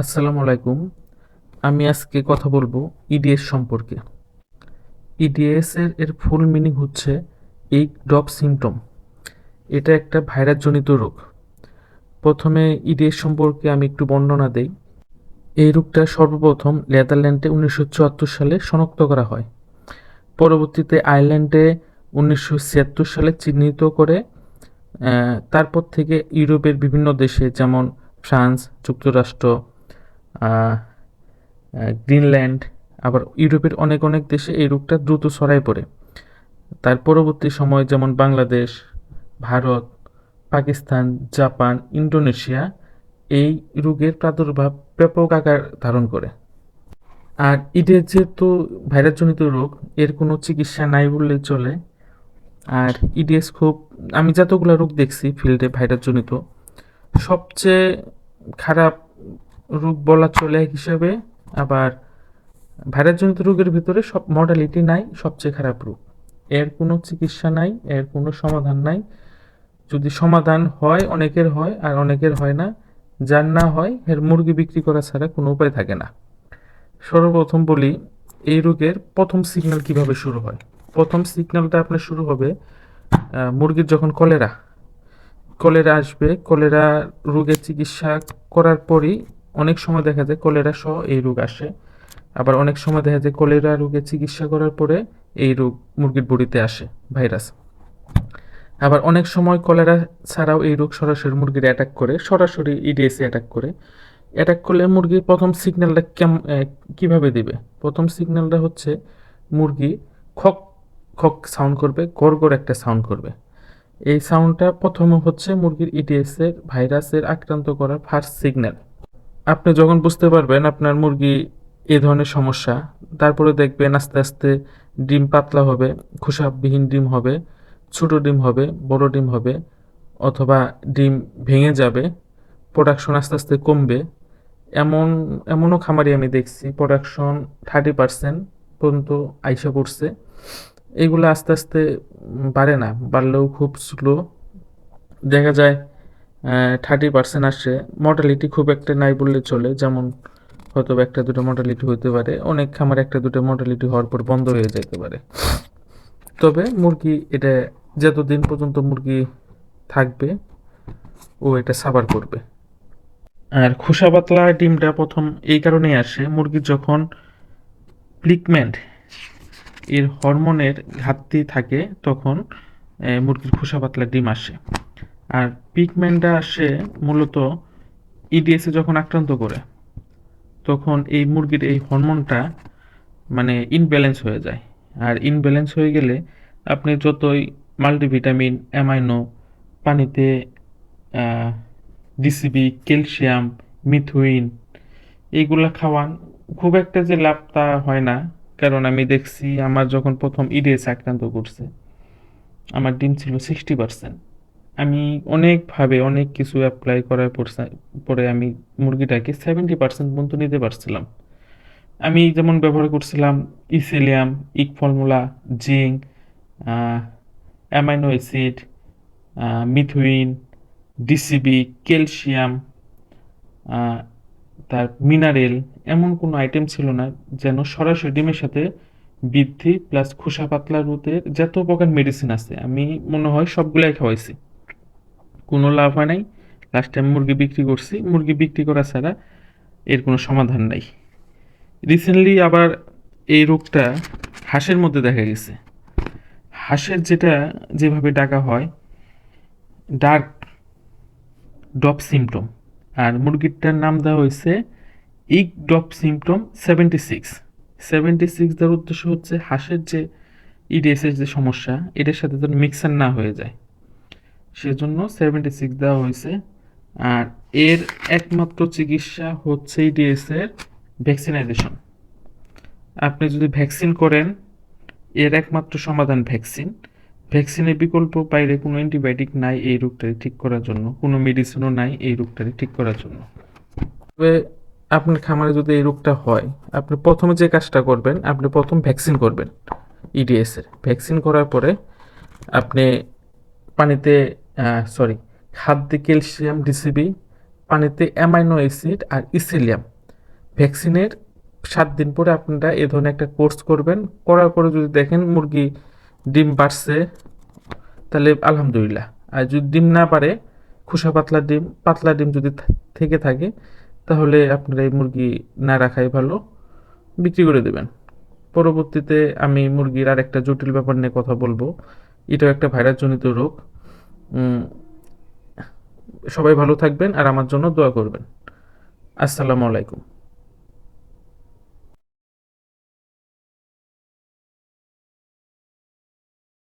আসসালামু আলাইকুম। আমি আজকে কথা বলব ইডিএস সম্পর্কে। ইডিএস এর এর ফুল মিনিং হচ্ছে এই ড্রপ সিমটম এটা একটা ভাইরাসজনিত রোগ। প্রথমে ইডিএস সম্পর্কে আমি একটু বর্ণনা দেই। এই রোগটা সর্বপ্রথম নেদারল্যান্ডে উনিশশো চুয়াত্তর সালে শনাক্ত করা হয়। পরবর্তীতে আয়ারল্যান্ডে উনিশশো ছিয়াত্তর সালে চিহ্নিত করে তারপর থেকে ইউরোপের বিভিন্ন দেশে যেমন ফ্রান্স, যুক্তরাষ্ট্র গ্রিনল্যান্ড, আবার ইউরোপের অনেক অনেক দেশে এই রোগটা দ্রুত ছড়ায় পড়ে। তার পরবর্তী সময় যেমন বাংলাদেশ, ভারত, পাকিস্তান, জাপান, ইন্দোনেশিয়া এই রোগের প্রাদুর্ভাব ব্যাপক আকার ধারণ করে। আর ইডের যেহেতু ভাইরাসজনিত রোগ, এর কোনো চিকিৎসা নাই বললেই চলে। আর ইডিএস খুব, আমি যতগুলো রোগ দেখছি ফিল্ডে ভাইরাসজনিত, সবচেয়ে খারাপ রোগ বলা চলে এক হিসেবে, আবার ভাইরাসজনিত রোগের ভিতরে সব মডালিটি নাই, সবচেয়ে খারাপ রোগ। এর কোনো চিকিৎসা নাই, এর কোনো সমাধান নাই। যদি সমাধান হয়, অনেকের হয়, আর অনেকের হয় না, যার না হয়, এর মুরগি বিক্রি করা ছাড়া কোনো উপায় থাকে না। সর্বপ্রথম বলি, এই রোগের প্রথম সিগন্যাল কীভাবে শুরু হয়? প্রথম সিগন্যালটা আপনার শুরু হবে মুরগির যখন কলেরা কলেরা আসবে কলেরা রোগের চিকিৎসা করার পরই অনেক সময় দেখা যায় কলেরা সহ এই রোগ আসে। আবার অনেক সময় দেখা যায় কলেরা রোগে চিকিৎসা করার পরে এই রোগ মুরগির বডিতে আসে, ভাইরাস। আবার অনেক সময় কলেরা ছাড়াও এই রোগ সরাসরি মুরগির অ্যাটাক করে, সরাসরি ইডিএসে অ্যাটাক করে। অ্যাটাক করলে মুরগির প্রথম সিগন্যালটা কেম কীভাবে দেবে? প্রথম সিগন্যালটা হচ্ছে মুরগি খক খক সাউন্ড করবে, গড় একটা সাউন্ড করবে। এই সাউন্ডটা প্রথম হচ্ছে মুরগির ইডিএসের ভাইরাসের আক্রান্ত করার ফার্স্ট সিগন্যাল আপনি যখন বুঝতে পারবেন আপনার মুরগি এই ধরনের সমস্যা, তারপরে দেখবেন আস্তে আস্তে ডিম পাতলা হবে, খোসাবিহীন ডিম হবে, ছোট ডিম হবে, বড় ডিম হবে, অথবা ডিম ভেঙে যাবে প্রোডাকশন আস্তে আস্তে কমবে। এমন, এমনও খামারি আমি দেখছি প্রোডাকশন থার্টি পার্সেন্ট পর্যন্ত আইসা পড়ছে। এগুলো আস্তে আস্তে বাড়ে না, বাড়লেও খুব স্লো দেখা যায় থার্টি পার্সেন্ট আসে মর্টালিটি খুব একটা নাই বললে চলে, যেমন হয়তো একটা দুটো মর্টালিটি হতে পারে, অনেক খামার একটা দুটো মর্টালিটি হওয়ার পর বন্ধ হয়ে যেতে পারে। তবে মুরগি এটা যতদিন পর্যন্ত মুরগি থাকবে, ও এটা সাবার করবে। আর খোসা পাতলা ডিমটা প্রথম এই কারণেই আসে, মুরগির যখন প্লিকমেন্ট এর হরমোনের ঘাটতি থাকে, তখন মুরগির খোসা পাতলা ডিম আসে। আর পিগমেন্টটা আসে মূলত ইডিএসে যখন আক্রান্ত করে, তখন এই মুরগির এই হরমোনটা মানে ইনব্যালেন্স হয়ে যায়। আর ইনব্যালেন্স হয়ে গেলে আপনি যতই মাল্টিভিটামিন অ্যামাইনো পানিতে ডিসিবি ক্যালসিয়াম মিথুইন এইগুলা খাওয়ান, খুব একটা যে লাভ তা হয় না। কারণ আমি দেখছি আমার যখন প্রথম ইডিএস আক্রান্ত করছে, আমার ডিম ছিল সিক্সটি পার্সেন্ট আমি অনেকভাবে অনেক কিছু অ্যাপ্লাই করার পর- আমি মুরগিটাকে সেভেন্টি পার্সেন্ট পর্যন্ত নিতে পারছিলাম। আমি যেমন ব্যবহার করছিলাম ইসেলিয়াম, ইক formula, zinc amino acid methionine, DCB, calcium তার মিনারেল এমন কোনো আইটেম ছিল না যেন সরাসরি ডিমের সাথে বৃদ্ধি প্লাস খোসা পাতলা রুতের যত প্রকার মেডিসিন আছে, আমি মনে হয় সবগুলাই খাওয়াইছি। কোনো লাভ হয় নাই। লাস্ট টাইম মুরগি বিক্রি করছি, মুরগি বিক্রি করা ছাড়া এর কোনো সমাধান নাই। রিসেন্টলি আবার এই রোগটা হাঁসের মধ্যে দেখা গেছে। হাঁসের যেটা যেভাবে ডাকা হয় ডার্ক ডপ সিমটম আর মুরগিটার নাম দেওয়া হয়েছে ইক depth symptom seventy six seventy six দেওয়ার উদ্দেশ্য হচ্ছে হাঁসের যে ইডিএসের যে সমস্যা, এটার সাথে যেন মিক্সার না হয়ে যায়। সেজন্য সেভেন্টি সিক্স দেওয়া হয়েছে। আর এর একমাত্র চিকিৎসা হচ্ছে ইডিএস এর ভ্যাকসিনাইজেশন আপনি যদি ভ্যাকসিন করেন, এর একমাত্র সমাধান ভ্যাকসিন ভ্যাকসিনের বিকল্প বাইরে কোনো অ্যান্টিবায়োটিক নাই এই রোগটাকে ঠিক করার জন্য, কোনো মেডিসিনও নাই এই রোগটাকে ঠিক করার জন্য। তবে আপনার খামারে যদি এই রোগটা হয়, আপনি প্রথমে যে কাজটা করবেন, আপনি প্রথম ভ্যাকসিন করবেন ইডিএস এর। ভ্যাকসিন করার পরে আপনি পানিতে সরি খাদ্যে ক্যালসিয়াম ডিসিবি পানিতে অ্যামাইনো অ্যাসিড আর ইসিলিয়াম। ভ্যাকসিনের সাত দিন পরে আপনারা এ ধরনের একটা কোর্স করবেন। করার পরে যদি দেখেন মুরগি ডিম বাড়ছে, তাহলে আলহামদুলিল্লাহ। আর যদি ডিম না পারে খোসা পাতলা ডিম পাতলা ডিম যদি থেকে থাকে, তাহলে আপনারা এই মুরগি না রাখাই ভালো। বিক্রি করে দেবেন। পরবর্তীতে আমি মুরগির আর একটা জটিল ব্যাপার নিয়ে কথা বলব। এটাও একটা ভাইরাসজনিত রোগ। সবাই ভালো থাকবেন আর আমার জন্য দোয়া করবেন। আসসালামু আলাইকুম।